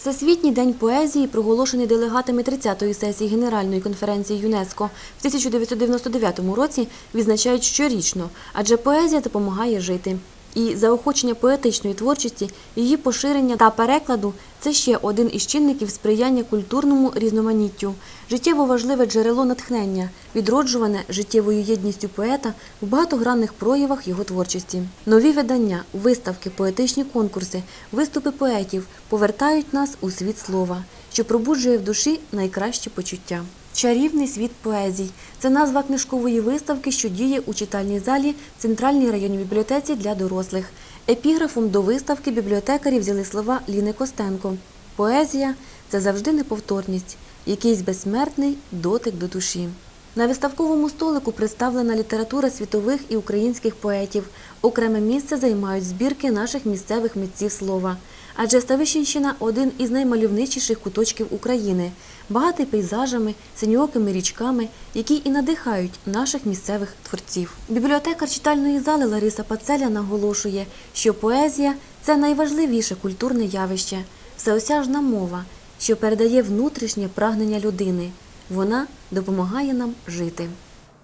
Всесвітній день поезії, проголошений делегатами 30-ї сесії Генеральної конференції ЮНЕСКО в 1999 році, відзначають щорічно, адже поезія допомагає жити. І заохочення поетичної творчості, її поширення та перекладу це ще один із чинників сприяння культурному різноманіттю, життєво важливе джерело натхнення, відроджуване життєвою єдністю поета в багатогранних проявах його творчості. Нові видання, виставки, поетичні конкурси, виступи поетів повертають нас у світ слова, що пробуджує в душі найкращі почуття. Чарівний світ поезій це назва книжкової виставки, що діє у читальній залі в центральній районній бібліотеці для дорослих. Епіграфом до виставки бібліотекарі взяли слова Ліни Костенко. Поезія це завжди неповторність, якийсь безсмертний дотик до душі. На виставковому столику представлена література світових і українських поетів. Окреме місце займають збірки наших місцевих митців слова. Адже Ставищенщина один із наймальовничіших куточків України, багатий пейзажами, синьоокими річками, які і надихають наших місцевих творців. Бібліотекар читальної зали Лариса Пацеля наголошує, що поезія це найважливіше культурне явище, всеосяжна мова, що передає внутрішнє прагнення людини. Вона допомагає нам жити.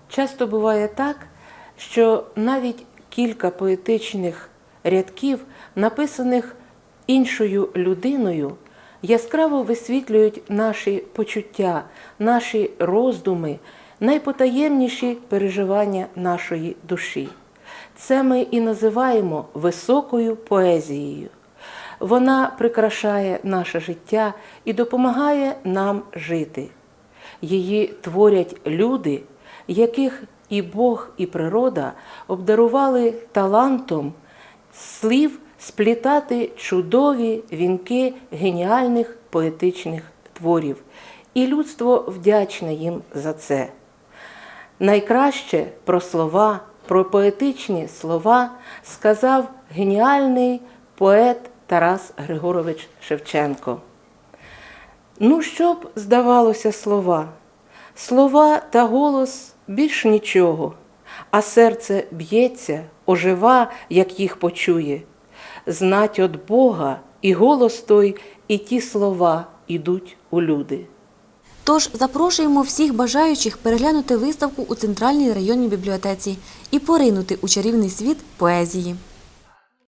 Часто буває так, що навіть кілька поетичних рядків, написаних іншою людиною, яскраво висвітлюють наші почуття, наші роздуми, найпотаємніші переживання нашої душі. Це ми і називаємо високою поезією. Вона прикрашає наше життя і допомагає нам жити. Її творять люди, яких і Бог, і природа обдарували талантом слів сплітати чудові вінки геніальних поетичних творів. І людство вдячне їм за це. Найкраще про слова, про поетичні слова сказав геніальний поет Тарас Григорович Шевченко. Ну, що б здавалося слова? Слова та голос більш нічого, а серце б'ється, ожива, як їх почує. Знать от Бога і голос той, і ті слова ідуть у люди. Тож запрошуємо всіх бажаючих переглянути виставку у центральній районній бібліотеці і поринути у чарівний світ поезії.